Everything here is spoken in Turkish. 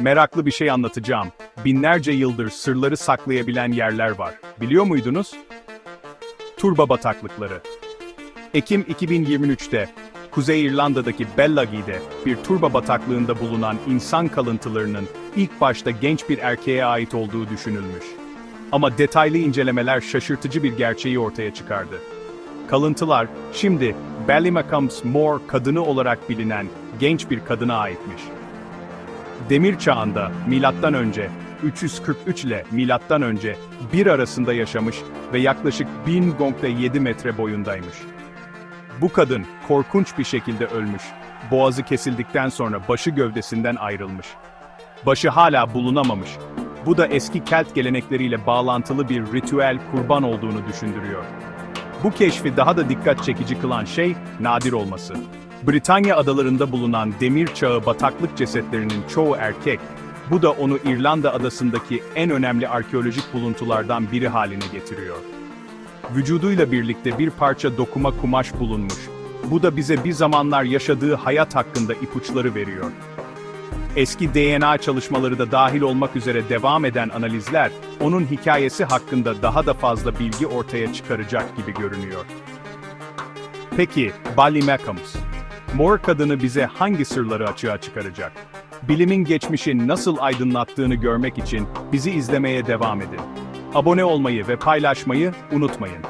Meraklı bir şey anlatacağım. Binlerce yıldır sırları saklayabilen yerler var. Biliyor muydunuz? Turba bataklıkları. Ekim 2023'te Kuzey İrlanda'daki Bellagee'de bir turba bataklığında bulunan insan kalıntılarının ilk başta genç bir erkeğe ait olduğu düşünülmüş. Ama detaylı incelemeler şaşırtıcı bir gerçeği ortaya çıkardı. Kalıntılar, şimdi Ballymacums Moor kadını olarak bilinen genç bir kadına aitmiş. Demir çağında milattan önce 343 ile milattan önce 1 arasında yaşamış ve yaklaşık 1000.7 metre boyundaymış. Bu kadın korkunç bir şekilde ölmüş. Boğazı kesildikten sonra başı gövdesinden ayrılmış. Başı hala bulunamamış. Bu da eski Kelt gelenekleriyle bağlantılı bir ritüel kurban olduğunu düşündürüyor. Bu keşfi daha da dikkat çekici kılan şey nadir olması. Britanya adalarında bulunan demir çağı bataklık cesetlerinin çoğu erkek. Bu da onu İrlanda adasındaki en önemli arkeolojik buluntulardan biri haline getiriyor. Vücuduyla birlikte bir parça dokuma kumaş bulunmuş. Bu da bize bir zamanlar yaşadığı hayat hakkında ipuçları veriyor. Eski DNA çalışmaları da dahil olmak üzere devam eden analizler, onun hikayesi hakkında daha da fazla bilgi ortaya çıkaracak gibi görünüyor. Peki, Ballymacums. Mor kadını bize hangi sırları açığa çıkaracak? Bilimin geçmişi nasıl aydınlattığını görmek için bizi izlemeye devam edin. Abone olmayı ve paylaşmayı unutmayın.